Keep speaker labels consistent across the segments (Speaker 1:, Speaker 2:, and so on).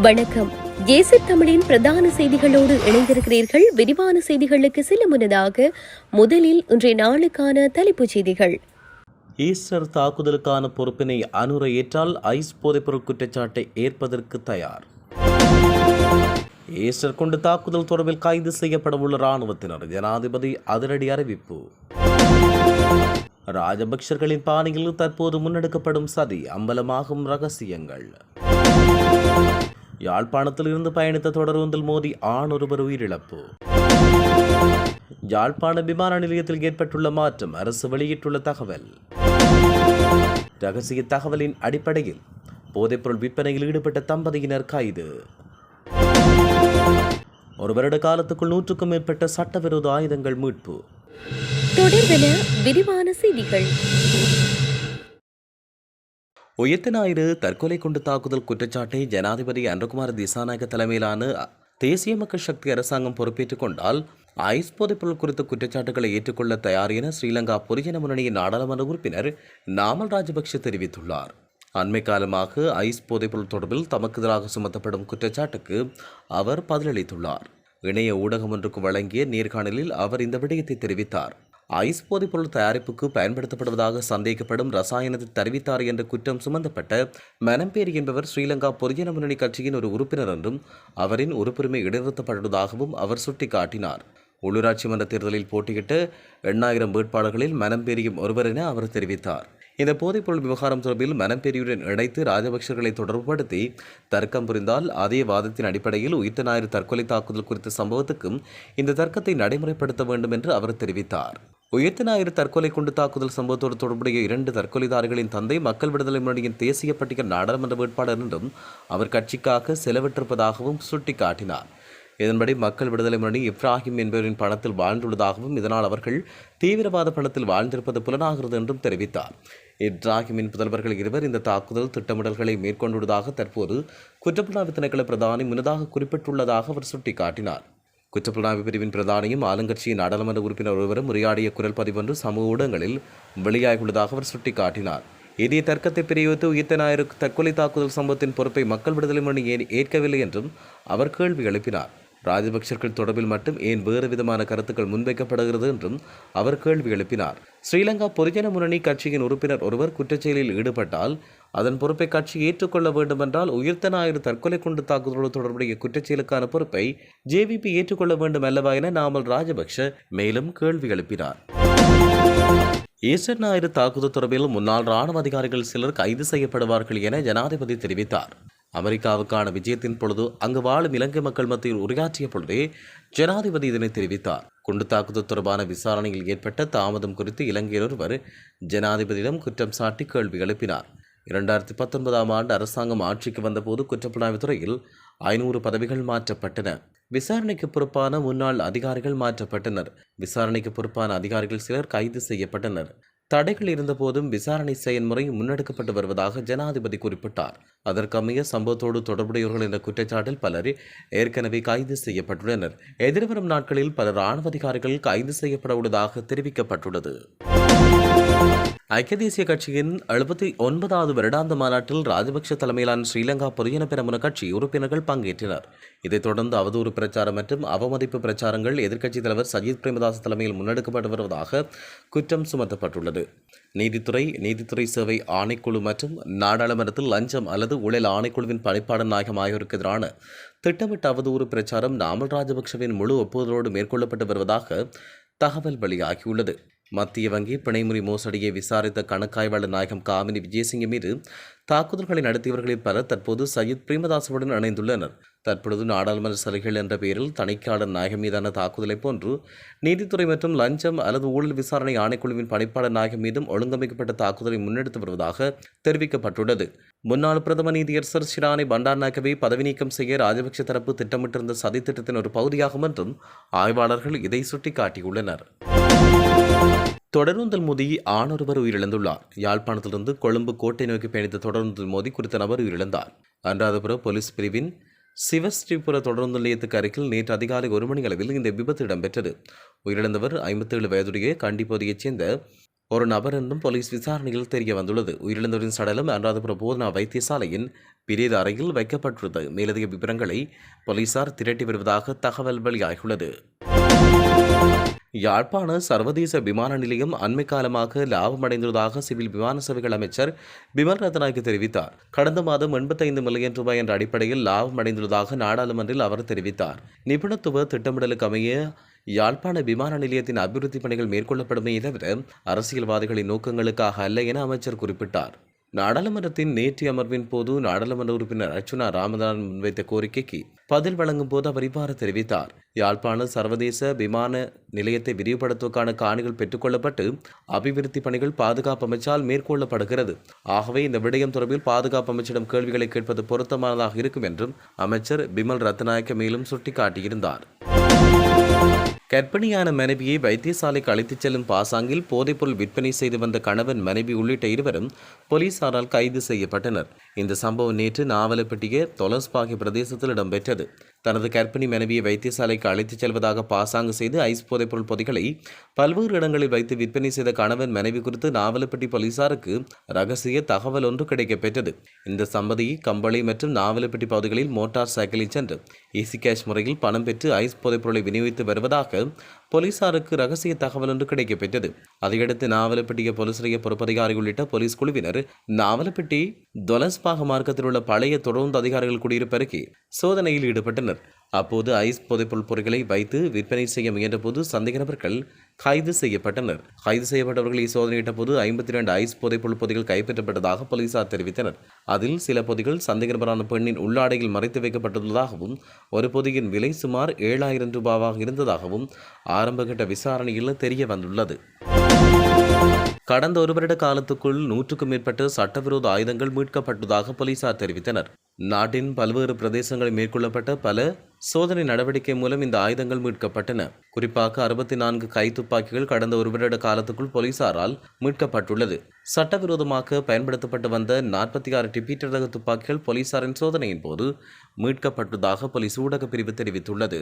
Speaker 1: வணக்கம். ஏசி தமிழின் பிரதான செய்திகளோடு இணைந்திருக்கிறீர்கள். விரிவான செய்திகளுக்கு செல்ல முன்னதாக முதலில் இன்றைய நாளுக்கான தலைப்புச் செய்திகள்.
Speaker 2: ஈஸ்டர் தாக்குதலுக்கான பொறுப்பினை அனுர ஏற்றால் ஐஸ் போதைப்பொருள் குற்றச்சாட்டை ஏற்பதற்கு தயார். ஈஸ்டர் கொண்டு தாக்குதல் தொடர்பில் கைது செய்யப்படவுள்ள இராணுவத்தினர் ஜனாதிபதி அதிரடி அறிவிப்பு. ராஜபக்சர்களின் பாணியில் தற்போது முன்னெடுக்கப்படும் சதி அம்பலமாகும் ரகசியங்கள். யாழ்ப்பாணத்தில் இருந்து பயணித்த தொடர்வந்தில் மோதி ஆண் ஒருவர் உயிரிழப்பு. யாழ்ப்பாண விமான நிலையத்தில் ஏற்பட்டுள்ள மாற்றம் அரசு வெளியிட்டுள்ள தகவல். ரகசிய தகவலின் அடிப்படையில் போதைப்பொருள் விற்பனையில் ஈடுபட்ட தம்பதியினர் கைது. ஒரு வருட காலத்துக்குள் நூற்றுக்கும் மேற்பட்ட சட்டவிரோத ஆயுதங்கள் மீட்பு.
Speaker 1: தொடர்பென விரிவான செய்திகள்.
Speaker 2: உயர்த்த ஞாயிறு தற்கொலை கொண்டு தாக்குதல் குற்றச்சாட்டை ஜனாதிபதி அன்றகுமார் திசாநாயக தலைமையிலான தேசிய மக்கள் சக்தி அரசாங்கம் பொறுப்பேற்றுக் கொண்டால் ஐஸ் போதைப்பொருள் குறித்த குற்றச்சாட்டுகளை ஏற்றுக்கொள்ள தயார் என ஸ்ரீலங்கா பொதுஜன முன்னணியின் நாடாளுமன்ற உறுப்பினர் நாமல் ராஜபக்ஷ தெரிவித்துள்ளார். அண்மை காலமாக ஐஸ் போதைப்பொருள் தொடர்பில் தமக்கு எதிராக சுமத்தப்படும் குற்றச்சாட்டுக்கு அவர் பதிலளித்துள்ளார். இணைய ஊடகம் ஒன்றுக்கு வழங்கிய நேர்காணலில் அவர் இந்த விடயத்தை தெரிவித்தார். ஐஸ் போதைப்பொருள் தயாரிப்புக்கு பயன்படுத்தப்படுவதாக சந்தேகிக்கப்படும் ரசாயனத்தை தெரிவித்தார் என்ற குற்றம் சுமந்தப்பட்ட மனம்பேரி என்பவர் ஸ்ரீலங்கா பொதுஜன முன்னணி கட்சியின் ஒரு உறுப்பினர் என்றும் அவரின் உறுப்புரிமை இடைநிறுத்தப்பட்டுள்ளதாகவும் அவர் சுட்டிக்காட்டினார். உள்ளூராட்சி மன்ற தேர்தலில் போட்டியிட்ட எண்ணாயிரம் வேட்பாளர்களில் மனம்பேரியும் ஒருவர் என அவர் தெரிவித்தார். இந்த போதைப்பொருள் விவகாரம் தொடர்பில் மனப்பெரியுடன் இணைத்து ராஜபக்சர்களை தொடர்புபடுத்தி தர்க்கம் புரிந்தால் அதே வாதத்தின் அடிப்படையில் உயிர்த்த ஞாயிறு தற்கொலை தாக்குதல் குறித்த சம்பவத்துக்கும் இந்த தர்க்கத்தை நடைமுறைப்படுத்த வேண்டும் என்று அவர் தெரிவித்தார். உயிர்த்த ஞாயிறு தற்கொலை குண்டு தாக்குதல் சம்பவத்தோடு தொடர்புடைய இரண்டு தற்கொலைதாரிகளின் தந்தை மக்கள் விடுதலை முன்னணியின் தேசிய பட்டியல் நாடாளுமன்ற வேட்பாளர் என்றும் அவர் கட்சிக்காக செலவிட்டிருப்பதாகவும் சுட்டிக்காட்டினார். இதன்படி மக்கள் விடுதலை முன்னணி இப்ராஹிம் என்பவரின் பணத்தில் வாழ்ந்துள்ளதாகவும் இதனால் அவர்கள் தீவிரவாத பணத்தில் வாழ்ந்திருப்பது புலனாகிறது என்றும் தெரிவித்தார். இப்ராஹிமின் புதல்வர்கள் இருவர் இந்த தாக்குதல் திட்டமிடல்களை மேற்கொண்டுள்ளதாக தற்போது குற்றப்புலனாய்வு திணைக்கள பிரதானி முன்னதாக குறிப்பிட்டுள்ளதாக அவர் சுட்டிக்காட்டினார். குற்றப்புலனாய்வு பிரிவின் பிரதானியும் ஆளுங்கட்சியின் நாடாளுமன்ற உறுப்பினர் ஒருவரும் உரையாடிய குரல் பதிவொன்று சமூக ஊடகங்களில் வெளியாகியுள்ளதாக அவர் சுட்டிக்காட்டினார். இதே தர்க்கத்தை பிரிவித்து உயிர்த்த நாயருக்கு தற்கொலை தாக்குதல் சம்பவத்தின் பொறுப்பை மக்கள் விடுதலை மணி ஏன் ஏற்கவில்லை என்றும் அவர் கேள்வி எழுப்பினார். ராஜபக்சர்கள் தொடர்பில் மட்டும் ஏன் வேறு விதமான கருத்துக்கள் முன்வைக்கப்படுகிறது என்றும் அவர் கேள்வி எழுப்பினார். ஸ்ரீலங்கா பொதுஜன முன்னணி கட்சியின் உறுப்பினர் ஒருவர் குற்றச்செயலில் ஈடுபட்டால் அதன் பொறுப்பை கட்சி ஏற்றுக்கொள்ள வேண்டுமென்றால் உயிர்த்த ஞாயிறு தற்கொலை கொண்டு தாக்குதலோடு தொடர்புடைய குற்றச்செயலுக்கான பொறுப்பை ஜேவிபி ஏற்றுக்கொள்ள வேண்டும் அல்லவா என நாமல் ராஜபக்ஷ மேலும் கேள்வி எழுப்பினார். ஈஸ்டர் ஞாயிறு தாக்குதல் தொடர்பில் முன்னாள் ராணுவ அதிகாரிகள் சிலர் கைது செய்யப்படுவார்கள் என ஜனாதிபதி தெரிவித்தார். அமெரிக்காவுக்கான விஜயத்தின் பொழுது அங்கு வாழும் இலங்கை மக்கள் மத்தியில் உரையாற்றிய பொழுதே ஜனாதிபதி இதனை தெரிவித்தார். குண்டு தாக்குதல் தொடர்பான விசாரணையில் ஏற்பட்ட தாமதம் குறித்து இலங்கையர் ஒருவர் ஜனாதிபதியிடம் குற்றம் சாட்டி கேள்வி எழுப்பினார். இரண்டாயிரத்தி பத்தொன்பதாம் ஆண்டு அரசாங்கம் ஆட்சிக்கு வந்தபோது குற்றப்புலனாய்வு துறையில் ஐநூறு பதவிகள் மாற்றப்பட்டன. விசாரணைக்கு பொறுப்பான முன்னாள் அதிகாரிகள் மாற்றப்பட்டனர். விசாரணைக்கு பொறுப்பான அதிகாரிகள் சிலர் கைது செய்யப்பட்டனர். தடைகள் இருந்தபோதும் விசாரணை செயல்முறை முன்னெடுக்கப்பட்டு வருவதாக ஜனாதிபதி குறிப்பிட்டார். அதற்கமைய சம்பவத்தோடு தொடர்புடையவர்கள் என்ற குற்றச்சாட்டில் பலர் ஏற்கனவே கைது செய்யப்பட்டுள்ளனர். எதிர்வரும் நாட்களில் பல ராணுவ அதிகாரிகள் கைது செய்யப்பட உள்ளதாக தெரிவிக்கப்பட்டுள்ளது. ஐக்கிய தேசிய கட்சியின் எழுபத்தி ஒன்பதாவது வருடாந்த மாநாட்டில் ராஜபக்ஷ தலைமையிலான ஸ்ரீலங்கா பொதுஜன பெரமுன கட்சி உறுப்பினர்கள் பங்கேற்றனர். இதைத் தொடர்ந்து அவதூறு பிரச்சாரம் மற்றும் அவமதிப்பு பிரச்சாரங்கள் எதிர்க்கட்சித் தலைவர் சஜித் பிரேமதாஸ் தலைமையில் முன்னெடுக்கப்பட்டு வருவதாக குற்றம் சுமத்தப்பட்டுள்ளது. நீதித்துறை நீதித்துறை சேவை ஆணைக்குழு மற்றும் நாடாளுமன்றத்தில் லஞ்சம் அல்லது ஊழல் ஆணைக்குழுவின் பணிப்பாளர் நாயகம் ஆகியோருக்கு எதிரான திட்டமிட்ட அவதூறு பிரச்சாரம் நாமல் ராஜபக்ஷவின் முழு ஒப்புதலோடு மேற்கொள்ளப்பட்டு வருவதாக தகவல் வெளியாகியுள்ளது. மத்திய வங்கி பிணைமுறை மோசடியை விசாரித்த கணக்காய்வாளர் நாயகம் காமினி விஜயசிங்க மீது தாக்குதல்களை நடத்தியவர்களில் பலர் தற்போது சையத் பிரேமதாசுடன் இணைந்துள்ளனர். தற்பொழுது நாடாளுமன்ற சலுகைகள் என்ற பெயரில் தணிக்கையாளர் நாயகம் மீதான தாக்குதலை போன்று நீதித்துறை மற்றும் லஞ்சம் அல்லது ஊழல் விசாரணை ஆணைக்குழுவின் பணிப்பாளர் நாயகம் மீதும் ஒழுங்கமைக்கப்பட்ட தாக்குதலை முன்னெடுத்து வருவதாக தெரிவிக்கப்பட்டுள்ளது. முன்னாள் பிரதம நீதியரசர் ஷிரானி பண்டார் நாயகவை பதவி நீக்கம் செய்ய ராஜபக்ஷ தரப்பு திட்டமிட்டிருந்த சதித்திட்டத்தின் ஒரு பகுதியாகும் என்றும் ஆய்வாளர்கள் இதை சுட்டிக்காட்டியுள்ளனர். தொடருந்தல் மோதி ஆணொருவர் உயிரிழந்துள்ளார். யாழ்ப்பாணத்திலிருந்து கொழும்பு கோட்டை நோக்கி பயணித்த தொடருந்தல் மோதி குறித்த நபர் உயிரிழந்தார். அனுராதபுரம் போலீஸ் பிரிவின் சிவஸ்ரீபுர தொடருந்து நிலையத்துக்கு அருகில் நேற்று அதிகாலை ஒரு மணி அளவில் இந்த விபத்து இடம்பெற்றது. உயிரிழந்தவர் ஐம்பத்தேழு வயதுடைய கண்டி பகுதியைச் சேர்ந்த ஒரு நபர் என்றும் போலீஸ் விசாரணையில் தெரிய வந்துள்ளது. உயிரிழந்தவரின் சடலம் அனுராதபுர போதனா வைத்தியசாலையின் பிரேத அறையில் வைக்கப்பட்டுள்ளது. மேலதிக விவரங்களை போலீசார் திரட்டி வருவதாக தகவல் வெளியாகியுள்ளது. யாழ்ப்பாண சர்வதேச விமான நிலையம் அண்மை காலமாக லாபமடைந்துள்ளதாக சிவில் விமான சேவைகள் அமைச்சர் பிமல் ரத்நாயக்கு தெரிவித்தார். கடந்த மாதம் எண்பத்தைந்து மில்லியன் ரூபாய் என்ற அடிப்படையில் லாபம் அடைந்துள்ளதாக நாடாளுமன்றில் அவர் தெரிவித்தார். நிபுணத்துவ திட்டமிடலுக்கு அமைய யாழ்ப்பாண விமான நிலையத்தின் அபிவிருத்தி பணிகள் மேற்கொள்ளப்படுமே தவிர அரசியல்வாதிகளின் நோக்கங்களுக்காக அல்ல என அமைச்சர் குறிப்பிட்டார். நாடாளுமன்றத்தின் நேற்றைய அமர்வின் போது நாடாளுமன்ற உறுப்பினர் அர்ச்சுனா ராமதாஸ் முன்வைத்த கோரிக்கைக்கு பதில் வழங்கும் போது அவர் இவ்வாறு தெரிவித்தார். யாழ்ப்பாண சர்வதேச விமான நிலையத்தை விரிவுபடுத்துவதற்கான காணிகள் பெற்றுக்கொள்ளப்பட்டு அபிவிருத்தி பணிகள் பாதுகாப்பு அமைச்சால் மேற்கொள்ளப்படுகிறது. ஆகவே இந்த விடயம் தொடர்பில் பாதுகாப்பு அமைச்சிடம் கேள்விகளை கேட்பது பொருத்தமானதாக இருக்கும் என்றும் அமைச்சர் பிமல் ரத்நாயக்க மேலும் சுட்டிக்காட்டியிருந்தார். கர்ப்பிணியான மனைவியை வைத்தியசாலைக்கு அழைத்துச் செல்லும் பாசாங்கில் போதைப்பொருள் விற்பனை செய்து வந்த கணவன் மனைவி உள்ளிட்ட இருவரும் போலீசாரால் கைது செய்யப்பட்டனர். இந்த சம்பவம் நேற்று நாவலப்பட்டிய தொலஸ்பாகி பிரதேசத்தில் இடம்பெற்றது. தனது கர்ப்பிணி மனைவியை வைத்தியசாலைக்கு அழைத்துச் செல்வதாக பாசாங்கு செய்து ஐஸ் போதைப்பொருள் பொதிகளை பல்வேறு இடங்களில் வைத்து விற்பனை செய்த கணவன் மனைவி குறித்து நாவலப்பட்டி போலீசாருக்கு ரகசிய தகவல் ஒன்று கிடைக்கப்பெற்றது. இந்த சம்பதி கம்பளை மற்றும் நாவலப்பட்டி பகுதிகளில் மோட்டார் சைக்கிளில் சென்று ஈசி கேஷ் முறையில் பணம் பெற்று ஐஸ் போதைப்பொருளை விநியோகித்து வருவதாக போலீசாருக்கு ரகசிய தகவல் ஒன்று கிடைக்கப்பெற்றது. அதையடுத்து நாவலப்பட்டிய போலீஸ் நிலைய பொறுப்பதிகாரி உள்ளிட்ட போலீஸ் குழுவினர் நாவலப்பட்டி தொலஸ்பாக மார்க்கத்தில் உள்ள பழைய தொடர்ந்து அதிகாரிகள் குடியிருப்பருக்கு சோதனையில் ஈடுபட்டனர். அப்போது ஐஸ் போதைப்பொருள் பொருட்களை வைத்து விற்பனை செய்ய முயன்றபோது சந்தேக நபர்கள் கைது செய்யப்பட்டனர். கைது செய்யப்பட்டவர்களை சோதனையிட்ட போது ஐம்பத்தி இரண்டு ஐஸ் போதைப்பொருள் பொதிகள் கைப்பற்றப்பட்டதாக போலீசார் தெரிவித்தனர். அதில் சில பொதிகள் சந்தேக நபரான பெண்ணின் உள்ளாடையில் மறைத்து வைக்கப்பட்டுள்ளதாகவும் ஒரு பொதியின் விலை சுமார் ஏழாயிரம் ரூபாவாக இருந்ததாகவும் ஆரம்பகட்ட விசாரணையில் தெரிய வந்துள்ளது. கடந்த ஒரு வருட காலத்துக்குள் நூற்றுக்கும் மேற்பட்ட சட்டவிரோத ஆயுதங்கள் மீட்கப்பட்டதாக போலீசார் தெரிவித்தனர். நாட்டின் பல்வேறு பிரதேசங்களில் மேற்கொள்ளப்பட்ட பல சோதனை நடவடிக்கை மூலம் இந்த ஆயுதங்கள் மீட்கப்பட்டன. குறிப்பாக அறுபத்தி நான்கு கைத்துப்பாக்கிகள் கடந்த ஒரு வருட காலத்துக்குள் போலீசாரால் மீட்கப்பட்டுள்ளது. சட்டவிரோதமாக பயன்படுத்தப்பட்டு வந்த நாற்பத்தி ஆறு டிபீட்டர் ரக துப்பாக்கிகள் போலீசாரின் சோதனையின் போது மீட்கப்பட்டதாக போலீஸ் ஊடகப் பிரிவு தெரிவித்துள்ளது.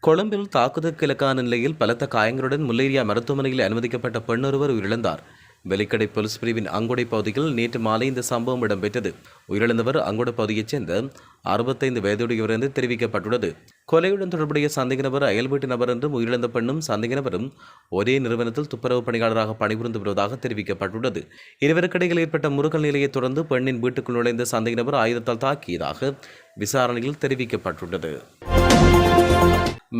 Speaker 2: கொழும்பில் தாக்குதலுக்கு இலக்கான நிலையில் பலத்த காயங்களுடன் முல்லேரியா மருத்துவமனையில் அனுமதிக்கப்பட்ட பெண்ணொருவர் உயிரிழந்தார். வெலிக்கடை போலீஸ் பிரிவின் அங்குடை பகுதியில் நேற்று மாலை இந்த சம்பவம் இடம்பெற்றது. உயிரிழந்தவர் அங்குடை பகுதியைச் சேர்ந்த அறுபத்தைந்து வயதுடையவர் என்று தெரிவிக்கப்பட்டுள்ளது. கொலையுடன் தொடர்புடைய சந்தேக நபர் அயல் வீட்டு நபர் என்றும் உயிரிழந்த பெண்ணும் சந்தேக நபரும் ஒரே நிறுவனத்தில் துப்புரவு பணியாளராக பணிபுரிந்து வருவதாக தெரிவிக்கப்பட்டுள்ளது. இருவருக்கிடையில் ஏற்பட்ட முருகல் நிலையைத் தொடர்ந்து பெண்ணின் வீட்டுக்குள் நுழைந்த சந்தேக நபர் ஆயுதத்தால் தாக்கியதாக விசாரணையில் தெரிவிக்கப்பட்டுள்ளது.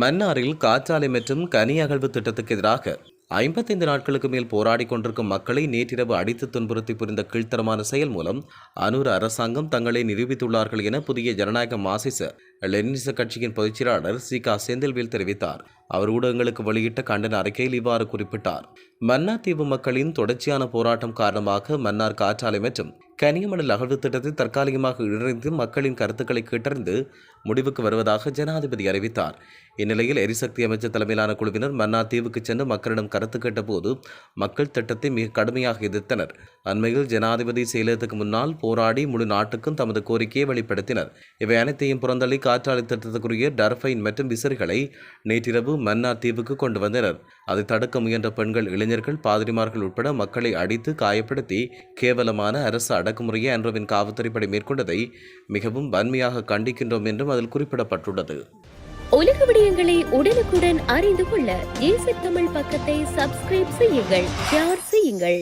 Speaker 2: மன்னாரில் காற்றாலை மற்றும் கனி அகழ்வு திட்டத்துக்கு எதிராக ஐம்பத்தைந்து நாட்களுக்கு மேல் போராடி கொண்டிருக்கும் மக்களை நேற்றிரவு அடித்து துன்புறுத்தி புரிந்த கீழ்த்தரமான செயல் மூலம் அனூர் அரசாங்கம் தங்களை நிரூபித்துள்ளார்கள் என புதிய ஜனநாயக மாசிச லெனினிச கட்சியின் பொதுச்செயலாளர் சி கா செந்தில்வேல் தெரிவித்தார். அவர் ஊடகங்களுக்கு வெளியிட்ட கண்டன அறிக்கையில் இவ்வாறு குறிப்பிட்டார். மன்னார் தீவு மக்களின் தொடர்ச்சியான போராட்டம் காரணமாக மன்னார் காற்றாலை மற்றும் கனியமணல் அகழ்வு திட்டத்தை தற்காலிகமாக இணைந்து மக்களின் கருத்துக்களை கேட்டறிந்து முடிவுக்கு வருவதாக ஜனாதிபதி அறிவித்தார். இந்நிலையில் எரிசக்தி அமைச்சர் தலைமையிலான குழுவினர் மன்னார் தீவுக்கு சென்று மக்களிடம் கருத்து கேட்டபோது மக்கள் திட்டத்தை மிக கடுமையாக எதிர்த்தனர். அண்மையில் ஜனாதிபதி செயலகத்துக்கு முன்னால் போராடி முழு நாட்டுக்கும் தமது கோரிக்கையை வெளிப்படுத்தினர். இவை அனைத்தையும் புறந்தள்ளி காற்றாலை திட்டத்துக்குரிய டர்பைன் மற்றும் விசிறிகளை நேற்றிரவு மன்னார் தீவுக்கு கொண்டு வந்தனர். அதை தடுக்க முயன்ற பெண்கள் இளைஞர்கள் பாதிரிமார்கள் உட்பட மக்களை அடித்து காயப்படுத்தி கேவலமான அரசு அடக்குமுறையை அன்றவின் காவல்துறைப்படை மேற்கொண்டதை மிகவும் வன்மையாக கண்டிக்கின்றோம் என்றும் அதில் குறிப்பிடப்பட்டுள்ளது.
Speaker 1: உலக விடயங்களை உடனுக்குடன் அறிந்து கொள்ள ஏசி தமிழ் பக்கத்தை சப்ஸ்கிரைப் செய்யுங்கள் ஷேர் செய்யுங்கள்.